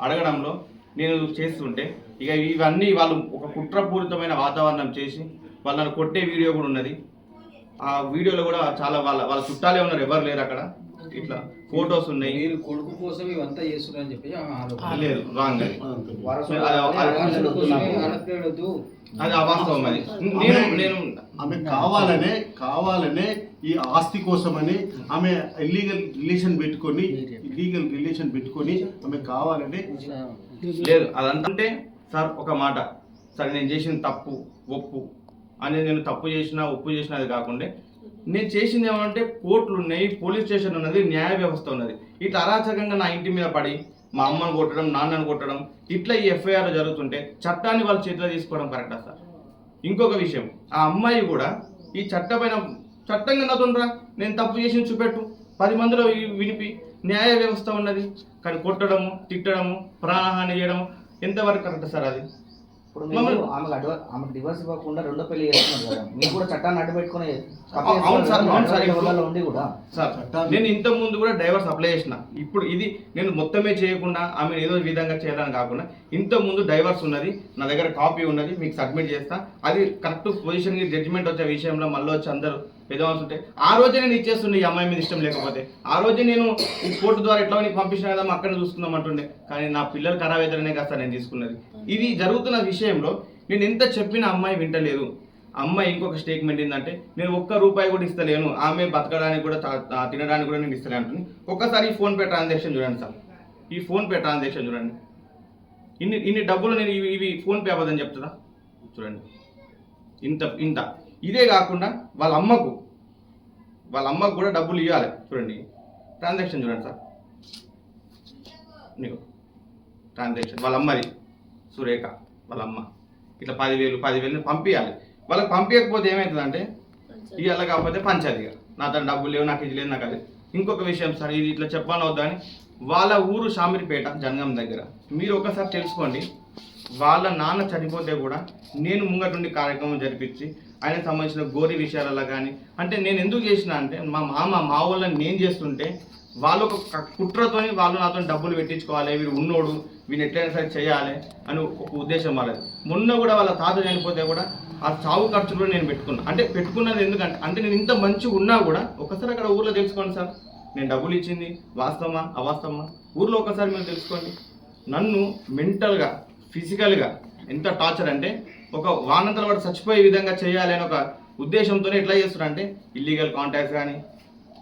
అడగడంలో నేను చేస్తుంటే ఇక ఇవన్నీ వాళ్ళు ఒక కుట్రపూరితమైన వాతావరణం చేసి వాళ్ళని కొట్టే వీడియో కూడా ఉన్నది. ఆ వీడియోలో కూడా చాలా వాళ్ళ వాళ్ళ చుట్టాలే ఉన్నారు ఎవరు లేరు అక్కడ. ఇట్లా ఫొటోస్ ఉన్నాయి. మీరు కొడుకు కోసం ఇవంతా చేస్తున్నారని చెప్పి. లేదు రాంగ్. అది అవాస్తవం అది నేను నేను ఆమె కావాలనే కావాలనే ఈ ఆస్తి కోసమని ఆమె ఇల్లీగల్ రిలేషన్ పెట్టుకొని ఇల్లీగల్ రిలేషన్ పెట్టుకొని ఆమె కావాలని లేదు. అదంటే సార్ ఒక మాట. సరే నేను చేసిన తప్పు ఒప్పు. అనేది నేను తప్పు చేసినా ఒప్పు చేసినా అది కాకుండా. నేను చేసింది ఏమంటే కోర్టులు ఉన్నాయి పోలీస్ స్టేషన్ ఉన్నది న్యాయ వ్యవస్థ ఉన్నది. ఇట్లా అరాచకంగా నా ఇంటి మీద పడి మా అమ్మను కొట్టడం నాన్నను కొట్టడం ఇట్లా ఈ ఎఫ్ఐఆర్ జరుగుతుంటే చట్టాన్ని వాళ్ళ చేతిలో తీసుకోవడం కరెక్టా సార్? ఇంకొక విషయం. ఆ అమ్మాయి కూడా ఈ చట్టపైన చట్టంగా నతుండ్రా నేను తప్పు చేసి చూపెట్టు. పది మందిలో వినిపి న్యాయ వ్యవస్థ ఉన్నది. కానీ కొట్టడము తిట్టడము ప్రాణహాని చేయడము ఎంతవరకు కరెక్ట్ సార్ అది? ఇప్పుడు మీరు ఆమెకు అడ్వ ఆమెకు డివోర్స్ ఇవ్వకుండా రెండో పెళ్ళి చేస్తున్నారు కదా. మీరు కూడా చట్టాన్ని అడ్డు పెట్టుకుని అవును సార్, అవును సార్, ఇప్పుడు- ఉండి కూడా. సార్ నేను ఇంత ముందు కూడా డైవర్స్ అప్లై చేసిన. ఇప్పుడు ఇది నేను మొత్తమే చేయకుండా ఆమె ఏదో విధంగా చేయాలని కాకుండా ఇంత ముందు డైవర్స్ ఉన్నది. నా దగ్గర కాపీ ఉన్నది. మీకు సబ్మిట్ చేస్తా. అది కరెక్ట్ పొజిషన్కి జడ్జిమెంట్ వచ్చే విషయంలో మళ్ళీ వచ్చి అందరూ పెద్దవాళ్ళు ఉంటే ఆ రోజే నేను ఇచ్చేస్తుండే ఈ అమ్మాయి మీద ఇష్టం లేకపోతే. ఆ రోజే నేను ఈ కోర్టు ద్వారా ఎట్లా నీకు పంపించిన కదా అక్కడ చూసుకుందాం అంటుండే. కానీ నా పిల్లలు ఖరాబ్ అవుతారనే కదా నేను తీసుకున్నది. ఇది జరుగుతున్న విషయంలో నేను ఎంత చెప్పినా అమ్మాయి వింటలేదు. అమ్మాయి ఇంకొక స్టేట్మెంట్ ఏంటంటే నేను ఒక్క రూపాయి కూడా ఇస్తలేను. ఆమె బతకడానికి కూడా తినడానికి కూడా నేను ఇస్తలేను అంటుంది. ఒక్కసారి ఈ ఫోన్పే ట్రాన్సాక్షన్ చూడండి సార్. ఈ ఫోన్పే ట్రాన్సాక్షన్ చూడండి. ఇన్ని ఇన్ని డబ్బులు నేను ఇవి ఇవి ఫోన్పే అవ్వదని చెప్తుందా చూడండి. ఇంత ఇంత. ఇదే కాకుండా వాళ్ళ అమ్మకు వాళ్ళ అమ్మకు కూడా డబ్బులు ఇవ్వాలి. చూడండి. ట్రాన్సాక్షన్ చూడండి సార్. నీకు ట్రాన్సాక్షన్ వాళ్ళ అమ్మది సురేఖ వాళ్ళ అమ్మ. ఇట్లా పదివేలు పదివేలు పంపించాలి వాళ్ళకి పంపించకపోతే ఏమవుతుందంటే ఇవాళ కాకపోతే పంచాదిగా నా తన డబ్బులు లేవు నాకు ఇది లేదు నాకు అది. ఇంకొక విషయం సార్ ఇది ఇట్లా చెప్పాలని వద్దా అని. వాళ్ళ ఊరు షామిరిపేట జనగం దగ్గర. మీరు ఒకసారి తెలుసుకోండి. వాళ్ళ నాన్న చనిపోతే కూడా నేను ముంగటుండి కార్యక్రమం జరిపించి ఆయనకు సంబంధించిన గోరి విషయాలలో కానీ అంటే నేను ఎందుకు చేసిన అంటే మా మామ మా వాళ్ళని నేను చేస్తుంటే వాళ్ళు ఒక కుట్రతో కుట్రతోని వాళ్ళు నాతో డబ్బులు పెట్టించుకోవాలి వీడు ఉన్నోడు వీడిని ఎట్లయినా సరే చేయాలి అని ఒక ఉద్దేశం వాళ్ళది. మొన్న కూడా వాళ్ళ తాత చనిపోతే కూడా ఆ చావు ఖర్చు కూడా నేను పెట్టుకున్నా. అంటే పెట్టుకున్నది ఎందుకంటే అంటే నేను ఇంత మంచిగా ఉన్నా కూడా ఒకసారి అక్కడ ఊర్లో తెలుసుకోండి సార్. నేను డబ్బులు ఇచ్చింది వాస్తవమా అవాస్తవమా? ఊర్లో ఒకసారి మీరు తెలుసుకోండి. నన్ను మెంటల్గా ఫిజికల్గా ఎంత టార్చర్ అంటే ఒక వానంతల వాడు చచ్చిపోయే విధంగా చేయాలి అని ఒక ఉద్దేశంతోనే ఎట్లా చేస్తున్నారంటే ఇల్లీగల్ కాంటాక్ట్స్ కానీ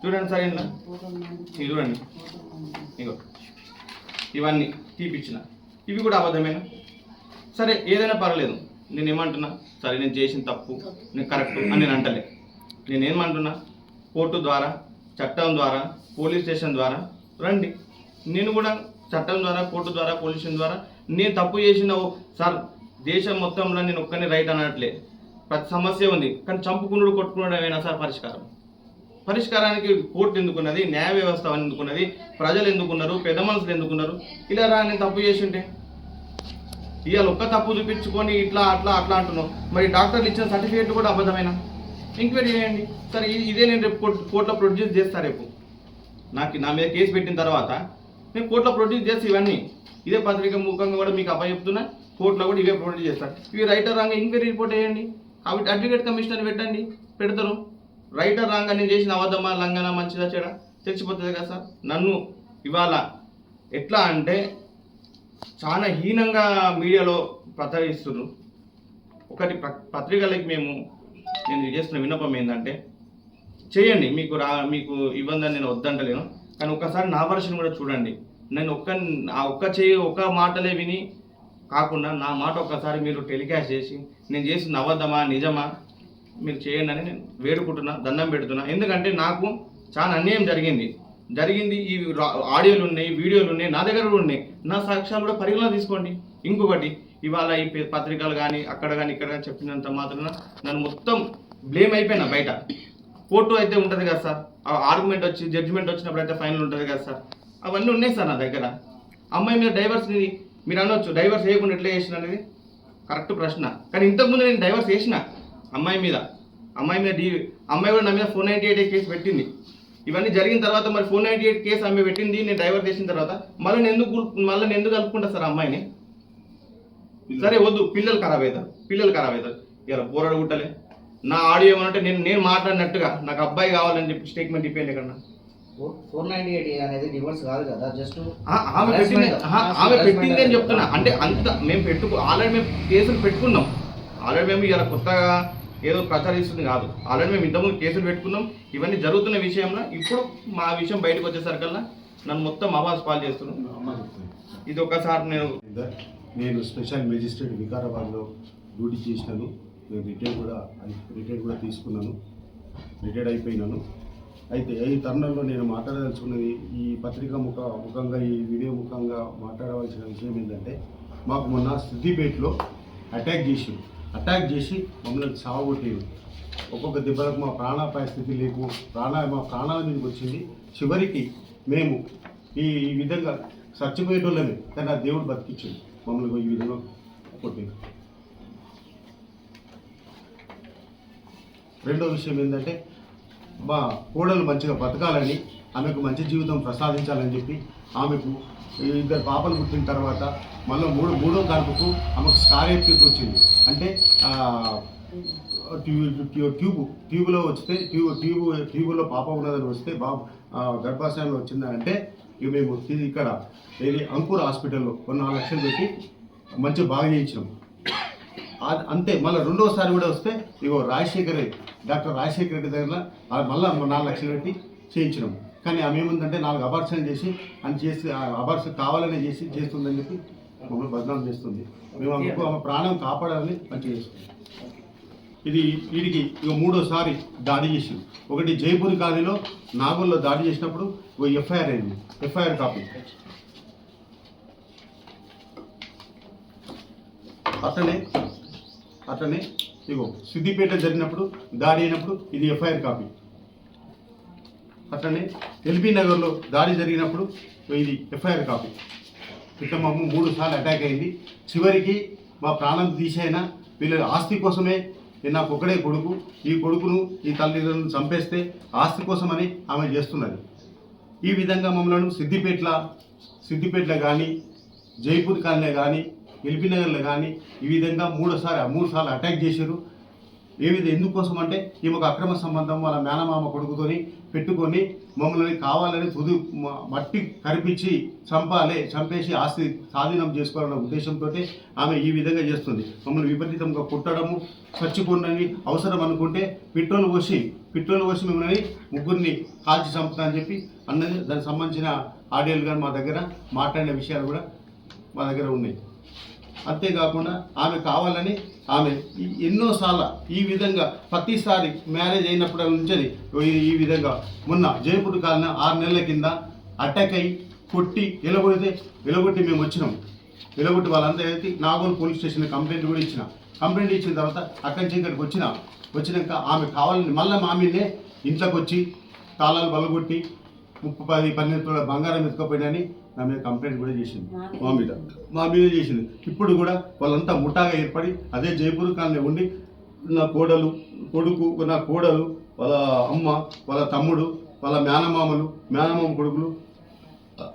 చూడండి సార్ ఇంట్లో ఇది చూడండి. ఇగో. ఇవన్నీ తీపిచ్చిన. ఇవి కూడా అబద్ధమేనా? సరే ఏదైనా పర్లేదు నేను ఏమంటున్నా? సరే నేను చేసిన తప్పు నేను కరెక్ట్ అని నేను అంటలే. నేనేమంటున్నా కోర్టు ద్వారా చట్టం ద్వారా పోలీస్ స్టేషన్ ద్వారా రండి. నేను కూడా చట్టం ద్వారా కోర్టు ద్వారా పోలీస్ స్టేషన్ ద్వారా నేను తప్పు చేసిన ఓ- సార్ దేశం మొత్తంలో నేను ఒక్కనే రైట్ అనట్లే. ప్రతి సమస్య ఉంది. కానీ చంపుకున్నాడు కొట్టుకున్నాడు ఏమైనా సార్ పరిష్కారం. పరిష్కారానికి కోర్టు ఎందుకున్నది? న్యాయ వ్యవస్థ ఎందుకున్నది? ప్రజలు ఎందుకున్నారు? పెద్ద మనుషులు ఎందుకున్నారు? ఇలా రా నేను తప్పు చేసింటే. ఇవాళ ఒక్క తప్పు చూపించుకొని ఇట్లా అట్లా అట్లా అంటున్నావు. మరి డాక్టర్లు ఇచ్చిన సర్టిఫికేట్ కూడా అబద్ధమైన? ఎంక్వైరీ చేయండి. సరే ఇదే నేను రేపు కోర్టులో ప్రొడ్యూస్ చేస్తా రేపు. నాకు నా మీద కేసు పెట్టిన తర్వాత నేను కోర్టులో ప్రొడ్యూస్ చేసి ఇవన్నీ. ఇదే పత్రిక ముఖంగా కూడా మీకు అప్పచెప్తున్నా. కోర్టులో కూడా ఇవే ప్రొవైడ్ చేస్తాను ఇవి రైటర్ రాంగ్ ఎంక్వైరీ రిపోర్ట్ వేయండి. అవి అడ్వకేట్ కమిషనర్ పెట్టండి. పెడతారు. రైటర్ రాంగ్ నేను చేసిన అబద్ధమా లంగనా మంచిదా చెడ? తెచ్చిపోతుంది కదా సార్. నన్ను ఇవాళ ఎట్లా అంటే చాలా హీనంగా మీడియాలో ప్రచారిస్తున్నారు ఒకటి పత్రికలకి మేము నేను చేస్తున్న విన్నపం ఏంటంటే చేయండి. మీకు రా మీకు ఇవ్వందని నేను వద్దంటలేను. కానీ ఒక్కసారి నా వర్షన్ కూడా చూడండి. నేను ఒక్క ఆ ఒక్క చేయి ఒక్క మాటలే విని కాకుండా నా మాట ఒక్కసారి మీరు టెలికాస్ట్ చేసి నేను చేసిన అబద్ధమా నిజమా మీరు చేయండి అని నేను వేడుకుంటున్నా దండం పెడుతున్నా. ఎందుకంటే నాకు చాలా అన్యాయం జరిగింది. జరిగింది ఈ ఆడియోలు ఉన్నాయి వీడియోలు ఉన్నాయి నా దగ్గర కూడా ఉన్నాయి. నా సాక్ష్యాలు కూడా పరిగణలో తీసుకోండి. ఇంకొకటి ఇవాళ ఈ పత్రికలు కానీ అక్కడ కానీ ఇక్కడ కానీ చెప్పినంత మాత్రాన నన్ను మొత్తం బ్లేమ్ అయిపోయినా బయట. కోర్టు అయితే ఉంటుంది కదా సార్. ఆర్గ్యుమెంట్ వచ్చి జడ్జిమెంట్ వచ్చినప్పుడు అయితే ఫైనల్ ఉంటుంది కదా సార్. అవన్నీ ఉన్నాయి సార్ నా దగ్గర. అమ్మాయి మీద డైవర్స్ని మీరు అనొచ్చు డైవర్స్ వేయకుండా ఎట్లా చేసిన అనేది? కరెక్ట్ ప్రశ్న. కానీ ఇంతకుముందు నేను డైవర్స్ చేసిన అమ్మాయి మీద అమ్మాయి మీద డీ అమ్మాయి కూడా నా మీద ఫోర్ నైంటీ ఎయిట్ కేసు పెట్టింది. ఇవన్నీ జరిగిన తర్వాత మరి ఫోర్ నైన్టీ ఎయిట్ కేసు ఆమె పెట్టింది నేను డైవర్ట్ చేసిన తర్వాత మళ్ళీ నేను ఎందుకు మళ్ళీ నేను ఎందుకు కలుపుకుంటా సార్ అమ్మాయిని? సరే వద్దు పిల్లలు ఖరాబ్ అవుతారు పిల్లలు ఖరాబ్ అవుతారు. ఇలా బోరడు గుట్టలే నా ఆడియో ఏమంటే నేను నేను మాట్లాడినట్టుగా నాకు అబ్బాయి కావాలని చెప్పి స్టేట్మెంట్ ఇప్పింది ఎక్కడ ఫోర్ నైన్టీ ఎయిట్ అనేది డివోర్స్ కాదు కదా జస్ట్ ఆమె పెట్టింది ఆమె పెట్టింది అని చెప్తున్నా అంటే అంత మేము పెట్టుకు ఆల్రెడీ మేము కేసులు పెట్టుకున్నాం. ఆల్రెడీ మేము ఇలా కొత్తగా ఏదో ప్రచారిస్తుంది కాదు. ఆల్రెడీ మేము ఇంతకుముందు కేసులు పెట్టుకున్నాం. ఇవన్నీ జరుగుతున్న విషయంలో ఇప్పుడు మా విషయం బయటకు వచ్చేసరికల్లా నన్ను మొత్తం అవాజ్ పాలు చేస్తున్నాం అమ్మ చెప్తుంది. ఇది ఒకసారి నేను నేను స్పెషల్ మెజిస్ట్రేట్ వికారాబాద్లో డ్యూటీ చేసినాను. నేను రిటైర్ కూడా రిటైర్ కూడా తీసుకున్నాను. రిటైర్డ్ అయిపోయినాను. అయితే ఈ తరుణంలో నేను మాట్లాడదలుచుకున్నది ఈ పత్రిక ముఖ ముఖంగా ఈ వీడియో ముఖంగా మాట్లాడవలసిన విషయం ఏంటంటే మాకు మొన్న సిద్దిపేటలో అటాక్ చేసి అటాక్ చేసి మమ్మల్ని చావగొట్టేది ఒక్కొక్క దెబ్బలకు మా ప్రాణాపాయ స్థితి లేకు ప్రాణ మా ప్రాణాల మీదకి వచ్చింది. చివరికి మేము ఈ ఈ విధంగా చచ్చిపోయేటోళ్ళమే కానీ ఆ దేవుడు బతికించింది మమ్మల్ని ఈ విధంగా కొట్టింది రెండో విషయం ఏంటంటే మా కోడలు మంచిగా బతకాలని ఆమెకు మంచి జీవితం ప్రసాదించాలని చెప్పి ఆమెకు ఇద్దరు పాపలు పుట్టిన తర్వాత మళ్ళీ మూడు మూడో గడపకు ఆమెకు స్కారేట్కి వచ్చింది. అంటే ట్యూబ్ ట్యూబ్లో వస్తే ట్యూబ్ ట్యూబ్ ట్యూబ్లో పాప ఉన్నదని వస్తే బాబు గర్భాశయంలో వచ్చిందంటే ఇక మేము ఇక్కడ ఏది అంకుర్ హాస్పిటల్లో కొన్ని నాలుగు లక్షలు పెట్టి మంచిగా బాగా చేయించినాం. అంతే మళ్ళీ రెండోసారి కూడా వస్తే ఇగో రాజశేఖర్ డాక్టర్ రాజశేఖర్ రెడ్డి దగ్గర ఆ మళ్ళీ నాలుగు లక్షలు పెట్టి చేయించినాం. కానీ ఆమె ఏముందంటే నాలుగు అబార్షన్ చేసి అని చేసి అబార్షన్ కావాలని చేసి చేస్తుందని చెప్పి మమ్మల్ని బదనాం చేస్తుంది. మేము అందుకు ఆమె ప్రాణం కాపాడాలని పనిచేస్తుంది ఇది వీడికి ఇక మూడోసారి దాడి చేసింది. ఒకటి జైపూర్ కాలనీలో నాగోల్లో దాడి చేసినప్పుడు ఒక ఎఫ్ఐఆర్ అయింది. FIR copy. అట్లనే అట్లనే ఇగో సిద్దిపేట జరిగినప్పుడు దాడి అయినప్పుడు ఇది ఎఫ్ఐఆర్ కాపీ. అట్లనే ఎల్బీ నగర్లో దాడి జరిగినప్పుడు ఇది ఎఫ్ఐఆర్ కాపీ. ఇట్లా మూడు సార్లు అటాక్ అయింది. చివరికి మా ప్రాణం తీసైనా వీళ్ళ ఆస్తి కోసమే నాకు ఒకడే కొడుకు. ఈ కొడుకును ఈ తల్లిదండ్రులను చంపేస్తే ఆస్తి కోసమని ఆమె చేస్తున్నది. ఈ విధంగా మమ్మల్ని సిద్దిపేటల సిద్దిపేటలో కానీ జైపూర్ కాలనీ కానీ ఎల్బీనగర్లో కానీ ఈ విధంగా మూడోసారి మూడు సార్లు అటాక్ చేశారు. ఏ విధంగా ఎందుకోసం అంటే ఈమెకు అక్రమ సంబంధం వాళ్ళ మేనమామ కొడుకుతోని పెట్టుకొని మమ్మల్ని కావాలని తుది మట్టి కరిపించి చంపాలి చంపేసి ఆస్తి స్వాధీనం చేసుకోవాలన్న ఉద్దేశంతో ఆమె ఈ విధంగా చేస్తుంది. మమ్మల్ని విపరీతంగా కుట్టడము చచ్చిపోండి అవసరం అనుకుంటే పెట్రోల్ పోసి పెట్రోల్ పోసి మిమ్మల్ని ముగ్గురిని కాల్చి చంపుతా అని చెప్పి అన్నది దానికి సంబంధించిన ఆడియోలు కానీ మా దగ్గర మాట్లాడిన విషయాలు కూడా మా దగ్గర ఉన్నాయి. అంతేకాకుండా ఆమె కావాలని ఆమె ఎన్నోసార్లు ఈ విధంగా ప్రతిసారి మ్యారేజ్ అయినప్పటి నుంచి ఈ- విధంగా. మొన్న జైపూర్ కాలన ఆరు నెలల కింద అటాక్ అయ్యి కొట్టి ఎలగొడితే ఎలగొట్టి మేము వచ్చినాం. ఎలగొట్టి వాళ్ళంతా అయితే నాగోల్ పోలీస్ స్టేషన్ కంప్లైంట్ కూడా ఇచ్చిన. కంప్లైంట్ ఇచ్చిన తర్వాత అక్కడి నుంచి ఇక్కడికి వచ్చిన. వచ్చినాక ఆమె కావాలని మళ్ళీ మా ఇంట్లోకి వచ్చి తాళాలు బలగొట్టి ముప్పై పది పన్నెండు తులాల బంగారం ఎత్తుకపోయినని నా మీద కంప్లైంట్ కూడా చేసింది. మా మీద. మా మీద చేసింది. ఇప్పుడు కూడా వాళ్ళంతా ముఠాగా ఏర్పడి అదే జైపూర్ కాలనీ ఉండి నా కోడలు కొడుకు నా కోడలు వాళ్ళ అమ్మ వాళ్ళ తమ్ముడు వాళ్ళ మేనమామలు మేనమామ కొడుకులు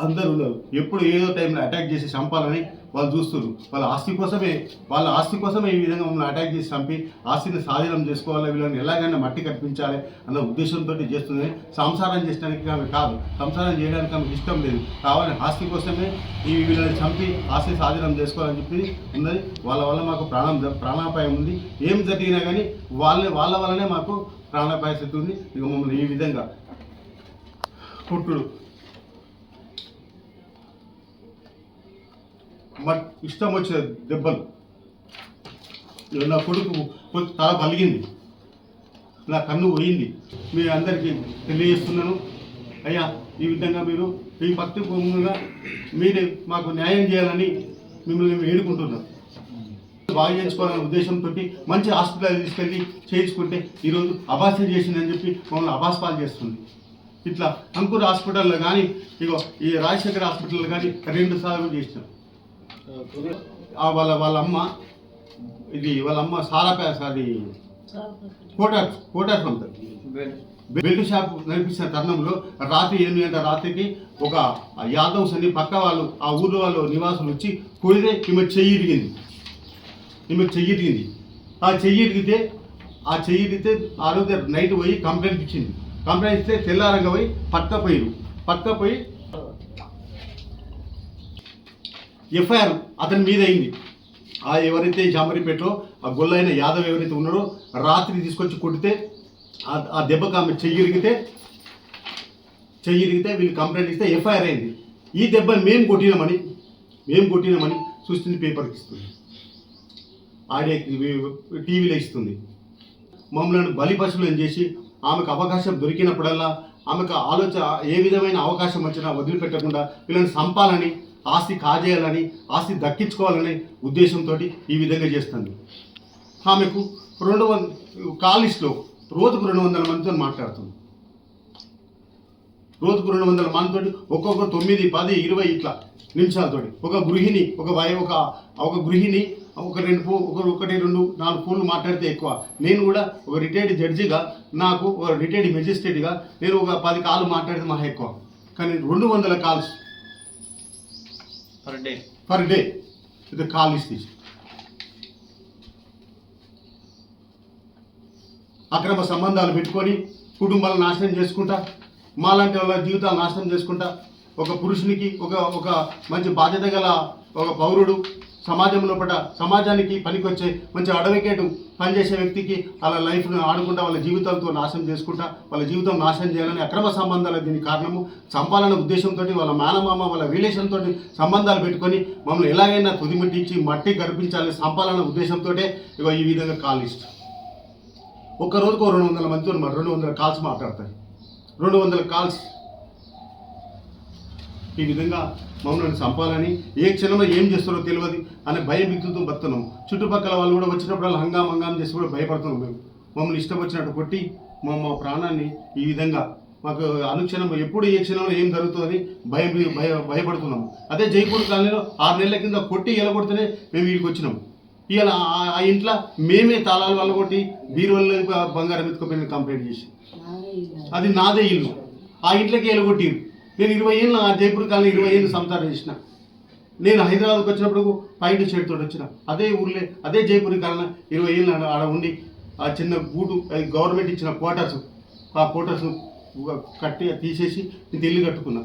అందరూ ఉన్నారు. ఎప్పుడు ఏదో టైంలో అటాక్ చేసి చంపాలని వాళ్ళు చూస్తున్నారు. వాళ్ళ ఆస్తి కోసమే వాళ్ళ ఆస్తి కోసమే ఈ విధంగా మమ్మల్ని అటాక్ చేసి చంపి ఆస్తిని స్వాధీనం చేసుకోవాలి వీళ్ళని ఎలాగైనా మట్టి కట్టించాలి అన్న ఉద్దేశంతో చేస్తుంది సంసారం చేయడానికి ఆమె కాదు. సంసారం చేయడానికి ఆమెకు ఇష్టం లేదు. కావాలని ఆస్తి కోసమే ఈ వీళ్ళని చంపి ఆస్తి స్వాధీనం చేసుకోవాలని చెప్పి ఉన్నది. వాళ్ళ వల్ల మాకు ప్రాణం ప్రాణాపాయం ఉంది. ఏం జరిగినా కానీ వాళ్ళ వాళ్ళ వల్లనే మాకు ప్రాణాపాయ స్థితి ఉంది. ఇక మమ్మల్ని ఈ విధంగా కుట్టుడు. ఇష్టం వచ్చిన దెబ్బలు. నా కొడుకు కొంచెం తల పలిగింది. నా కన్ను పోయింది. మీ అందరికీ తెలియజేస్తున్నాను. అయ్యా ఈ విధంగా మీరు ఈ భక్తి భూములుగా మీరే మాకు న్యాయం చేయాలని మిమ్మల్ని వేడుకుంటున్నాం. బాగా చేయించుకోవాలనే ఉద్దేశంతో మంచి హాస్పిటల్ తీసుకెళ్ళి చేయించుకుంటే ఈరోజు అబాస్యం చేసిందని చెప్పి మమ్మల్ని అబాస్పాలు చేస్తుంది. ఇట్లా అంకుర్ హాస్పిటల్లో కానీ ఇగో ఈ రాజశేఖర్ హాస్పిటల్లో కానీ రెండు సార్లు చేసినాం. వాళ్ళ వాళ్ళ అమ్మ ఇది వాళ్ళ అమ్మ సారా అది కోటార్ కోటార్ ఉంటుంది బెల్ట్ షాప్ నడిపించిన తరుణంలో రాత్రి ఎనిమిది గంటల రాత్రికి ఒక యాదవ్స్ అని పక్క వాళ్ళు ఆ ఊర్లో వాళ్ళు నివాసులు వచ్చి కొడితే ఈమె చెయ్యి ఇరిగింది. ఈమె చెయ్యి ఇరిగింది. ఆ చెయ్యి ఇరిగితే ఆ చెయ్యి ఇరిగితే ఆ రోజు నైట్ పోయి కంప్లైంట్ ఇచ్చింది. కంప్లైంట్ ఇస్తే తెల్లారంగా పోయి పక్క పోయి పక్క పోయి ఎఫ్ఐఆర్ అతని మీద అయింది. ఆ ఎవరైతే జామరిపేటలో ఆ గొల్లైన యాదవ్ ఎవరైతే ఉన్నారో రాత్రి తీసుకొచ్చి కొడితే ఆ- దెబ్బకు ఆమె చెయ్యి చెయ్యిరిగితే చెయ్యి వీళ్ళు కంప్లైంట్ ఇస్తే ఎఫ్ఐఆర్ అయింది. ఈ దెబ్బ మేము కొట్టినామని మేము కొట్టినామని చూస్తుంది పేపర్కి ఇస్తుంది. ఆడియో టీవీలో ఇస్తుంది. మమ్మల్ని బలి పశువులను చేసి ఆమెకు అవకాశం దొరికినప్పుడల్లా ఆమెకు ఆలోచన ఏ విధమైన అవకాశం వచ్చినా వదిలిపెట్టకుండా వీళ్ళని చంపాలని ఆస్తి కాజేయాలని ఆస్తి దక్కించుకోవాలనే ఉద్దేశంతో ఈ విధంగా చేస్తుంది. ఆమెకు రెండు వంద కాలిస్లో రోజుకు రెండు వందల మందితో మాట్లాడుతుంది. రోజుకు రెండు వందల మందితోటి ఒక్కొక్క తొమ్మిది పది ఇరవై ఇట్లా నిమిషాలతోటి. ఒక గృహిణి ఒక వయ ఒక ఒక గృహిణి ఒక రెండు ఫో ఒక ఒకటి రెండు నాలుగు ఫోన్లు మాట్లాడితే ఎక్కువ. నేను కూడా ఒక రిటైర్డ్ జడ్జిగా నాకు ఒక రిటైర్డ్ మెజిస్ట్రేట్గా నేను ఒక పది కాళ్ళు మాట్లాడితే మహా ఎక్కువ. కానీ రెండు వందల calls per day per day ఇది కాల్ ఇస్తే. అక్రమ సంబంధాలు పెట్టుకొని కుటుంబాలు నాశనం చేసుకుంటా మాలాంటి వాళ్ళ జీవితాలు నాశనం చేసుకుంటా ఒక పురుషునికి ఒక ఒక మంచి బాధ్యత గల ఒక పౌరుడు సమాజంలో పట సమాజానికి పనికొచ్చే మంచి అడ్వకేట్ పనిచేసే వ్యక్తికి వాళ్ళ లైఫ్ను ఆడుకుంటా వాళ్ళ జీవితాలతో నాశనం చేసుకుంటా వాళ్ళ జీవితం నాశనం చేయాలని అక్రమ సంబంధాలు దీనికి కారణము. చంపాలనే ఉద్దేశంతో వాళ్ళ మేనమామ వాళ్ళ రిలేషన్తో సంబంధాలు పెట్టుకొని మమ్మల్ని ఎలాగైనా తుదిమిట్టించి మట్టి గర్పించాలని చంపాలనే ఉద్దేశంతో ఇగో ఈ విధంగా కాల్ ఇష్టం ఒక్క రోజుకు రెండు వందల మందితో రెండు వందల కాల్స్ మాట్లాడతారు. రెండు వందల కాల్స్ ఈ విధంగా మమ్మల్ని చంపాలని ఏ క్షణంలో ఏం చేస్తారో తెలియదు అనే భయం బిగుతూ బతున్నాం చుట్టుపక్కల వాళ్ళు కూడా వచ్చినప్పుడు హంగాం హంగాం చేసి కూడా భయపడుతున్నాం మేము. మమ్మల్ని ఇష్టం వచ్చినట్టు కొట్టి మా మా ప్రాణాన్ని ఈ విధంగా మాకు అనుక్షణం ఎప్పుడు ఏ క్షణంలో ఏం జరుగుతుందని భయం భయ భయపడుతున్నాము. అదే జైపూర్ కాలనీలో ఆరు నెలల కింద కొట్టి ఎలగొడితేనే మేము వీడికి వచ్చినాము ఇవాళ ఆ- ఆ ఇంట్లో మేమే తాళాలు వల్ల కొట్టి బీరువల్లో బంగారం ఎత్తుకుపోయిన కంప్లైంట్ చేసి. అది నాదే ఇల్లు. ఆ ఇంట్లోకి ఎలగొట్టిరు నేను ఇరవై ఏళ్ళు ఆ జైపూర్ కాలనీ ఇరవై ఏళ్ళు సంసారం చేసిన. నేను హైదరాబాద్కి వచ్చినప్పుడు పైన చేతితో వచ్చిన. అదే ఊర్లే అదే జైపూర్ కాలనీ ఇరవై ఏళ్ళు ఆడ ఆడ ఉండి ఆ చిన్న గూడు అది గవర్నమెంట్ ఇచ్చిన క్వార్టర్స్ ఆ క్వార్టర్స్ కట్టి తీసేసి నేను ఇల్లు కట్టుకున్నా.